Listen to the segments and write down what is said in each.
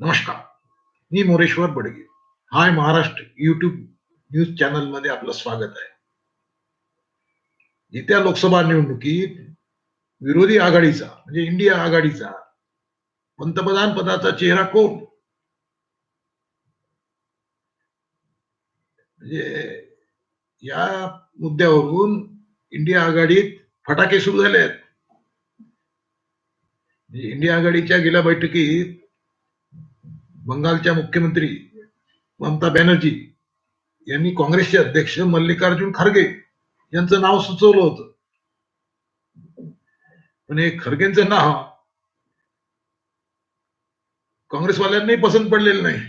नमस्कार. मी Moreshwar Badge. Hi Maharashtra YouTube news चॅनलमध्ये आपलं स्वागत आहे. येत्या लोकसभा निवडणुकीत विरोधी आघाडीचा म्हणजे इंडिया आघाडीचा पंतप्रधान पदाचा चेहरा कोण? म्हणजे या मुद्द्यावरून इंडिया आघाडीत फटाके सुरू झाले आहेत म्हणजे इंडिया आघाडीच्या गेल्या बैठकीत बंगालच्या मुख्यमंत्री ममता बॅनर्जी यांनी काँग्रेसचे अध्यक्ष मल्लिकार्जुन खरगे यांचं नाव सुचवलं होतं. पण हे खरगेंचं नाव काँग्रेसवाल्यांनाही पसंत पडलेलं नाही.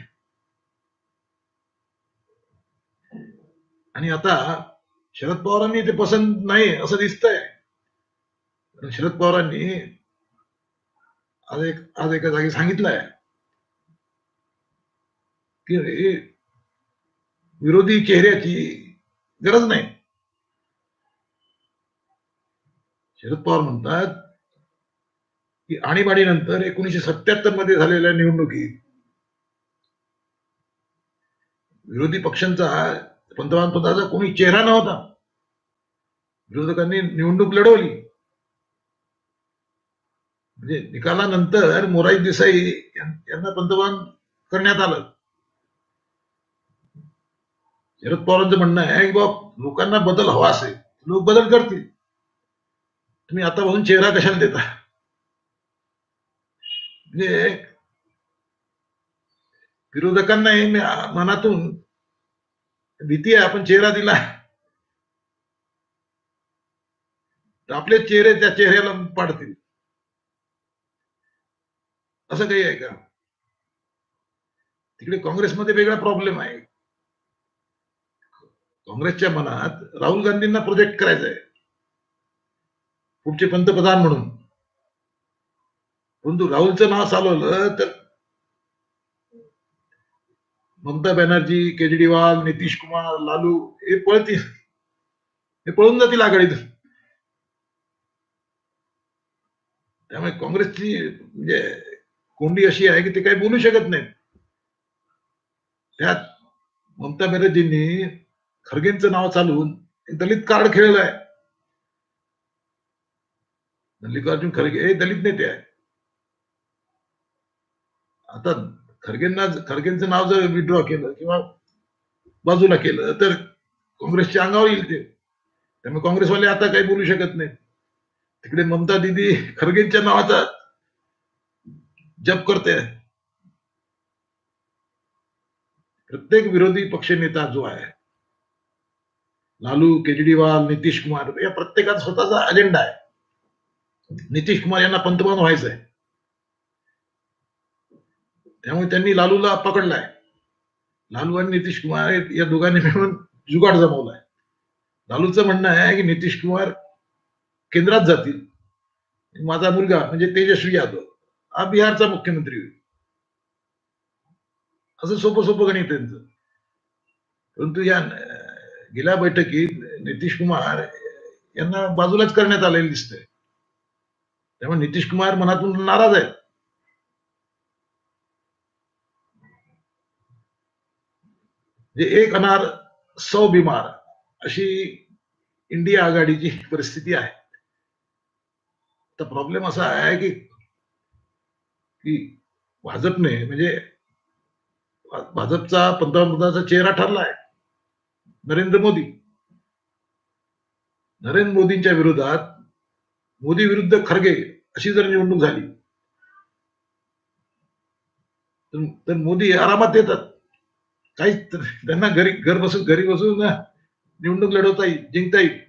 आणि आता शरद पवारांनी ते पसंत नाही असं दिसतंय. शरद पवारांनी आज एक आज एका जागी सांगितलंय. हे विरोधी चेहऱ्याची गरज नाही. शरद पवार म्हणतात की आणीबाणीनंतर एकोणीशे सत्याहत्तरमध्ये झालेल्या निवडणुकीत विरोधी पक्षांचा पंतप्रधान पदाचा कोणी चेहरा नव्हता. विरोधकांनी निवडणूक लढवली. म्हणजे निकालानंतर मोराई देसाई यांना पंतप्रधान करण्यात आलं. शरद पवारांचं म्हणणं आहे की बाबा लोकांना बदल हवा असेल लोक बदल करतील. तुम्ही आतापासून चेहरा कशाला देता? म्हणजे विरोधकांनाही मनातून भीती आहे आपण चेहरा दिला तर आपले चेहरे त्या चेहऱ्याला पाडतील. असं काही आहे का? तिकडे काँग्रेसमध्ये वेगळा प्रॉब्लेम आहे. काँग्रेसच्या मनात राहुल गांधींना प्रोजेक्ट करायचं आहे पुढचे पंतप्रधान म्हणून. परंतु राहुलचं नाव चालवलं तर ममता बॅनर्जी केजरीवाल नितीश कुमार लालू हे पळतील. हे पळून जातील आघाडीत. त्यामुळे काँग्रेसची म्हणजे कोंडी अशी आहे की ते काही बोलू शकत नाहीत. त्यात ममता बॅनर्जींनी खरगेंचं नाव चालवून दलित कार्ड खेळलं आहे. मल्लिकार्जुन खरगे हे दलित नेते आहे. आता खरगेंना खरगेंचं नाव जर विड्रॉ केलं किंवा बाजूला केलं तर काँग्रेसच्या अंगावर येईल ते. त्यामुळे काँग्रेसवाले आता काही बोलू शकत नाहीत. तिकडे ममता दिदी खरगेंच्या नावाचा जप करते प्रत्येक विरोधी पक्षनेता जो आहे लालू केजरीवाल नितीश कुमार या प्रत्येकाचा स्वतःचा अजेंडा आहे. नितीश कुमार यांना पंतप्रधान व्हायचं आहे त्यामुळे त्यांनी लालूला पकडलाय. लालू आणि नितीश कुमार या दोघांनी मिळून जुगाड जमवलाय. लालूचं म्हणणं आहे की नितीश कुमार केंद्रात जातील. माझा मुलगा म्हणजे तेजस्वी यादव हा बिहारचा मुख्यमंत्री होईल. असं सोपं सोपं गणित त्यांचं. परंतु या गेल्या बैठकीत नितीश कुमार यांना बाजूलाच करण्यात आलेलं दिसतंय. त्यामुळे नितीश कुमार मनातून नाराज आहेत. जे एक अनार सौ बिमार अशी इंडिया आघाडीची परिस्थिती आहे. तर प्रॉब्लेम असा आहे की की भाजपने म्हणजे भाजपचा पंतप्रधानाचा चेहरा ठरला आहे नरेंद्र मोदी. नरेंद्र मोदींच्या विरोधात मोदी विरुद्ध खरगे अशी जर निवडणूक झाली तर- मोदी आरामात येतात. काहीच त्यांना घरी घर बसून घरी बसून निवडणूक लढवता येईल जिंकता येईल.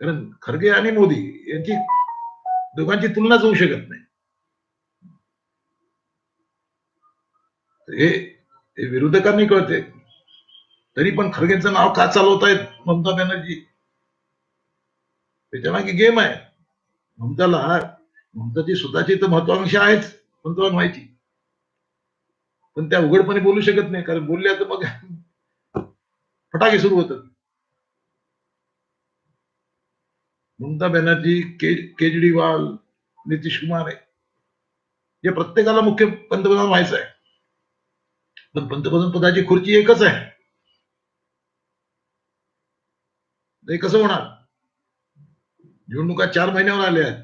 कारण खरगे आणि मोदी यांची दोघांची तुलनाच होऊ शकत नाही. हे हे विरोधकांनी कळते? तरी पण खरगेंचं नाव का चालवतायत ममता बॅनर्जी. त्याच्यामागे गेम आहे. ममताला ममताची स्वतःची तर महत्वाकांक्षा आहेच पंतप्रधान व्हायची पण त्या उघडपणे बोलू शकत नाही कारण बोलल्या तर मग फटाके सुरू होतात. ममता बॅनर्जी के केजरीवाल नितीश कुमार जे प्रत्येकाला मुख्य पंतप्रधान व्हायचं आहे. पण पंतप्रधान पदाची खुर्ची एकच आहे. नाही कसं होणार? निवडणुका चार महिन्यावर आल्या आहेत.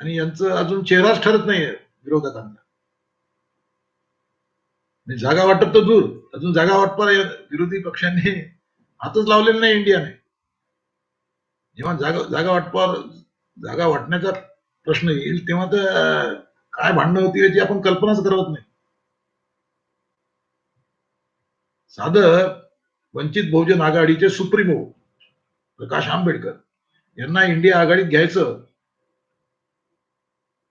आणि यांचं अजून चेहराच ठरत नाहीये विरोधकांना. जागा वाटप तर दूर. अजून जागा वाटपाला विरोधी पक्षांनी हातच लावलेला नाही इंडियाने. जेव्हा जागा जागा वाटपावर जागा वाटण्याचा प्रश्न येईल तेव्हा तर काय भांडणं होती याची आपण कल्पनाच करत नाही. साधं वंचित बहुजन आघाडीचे सुप्रीमो प्रकाश आंबेडकर यांना इंडिया आघाडीत घ्यायचं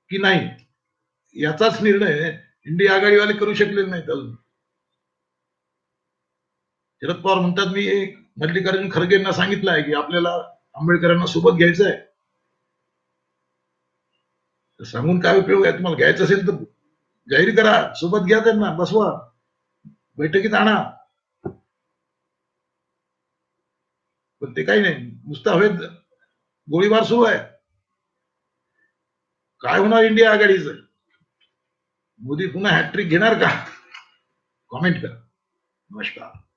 की नाही याचाच निर्णय इंडिया आघाडीवाले करू शकलेले नाहीत अजून. शरद पवार म्हणतात मी मल्लिकार्जुन खरगेंना सांगितलं आहे की आपल्याला आंबेडकरांना सोबत घ्यायचं आहे. तर सांगून काय उपयोग आहे? तुम्हाला घ्यायचं असेल तर जाहीर करा. सोबत घ्या त्यांना. बसवा. बैठकीत आणा. पण ते काही नाही. नुसतं हवेत गोळीबार सुरू आहे. काय होणार इंडिया आघाडीचं? मोदी पुन्हा हॅट्रिक घेणार का? कॉमेंट करा. नमस्कार.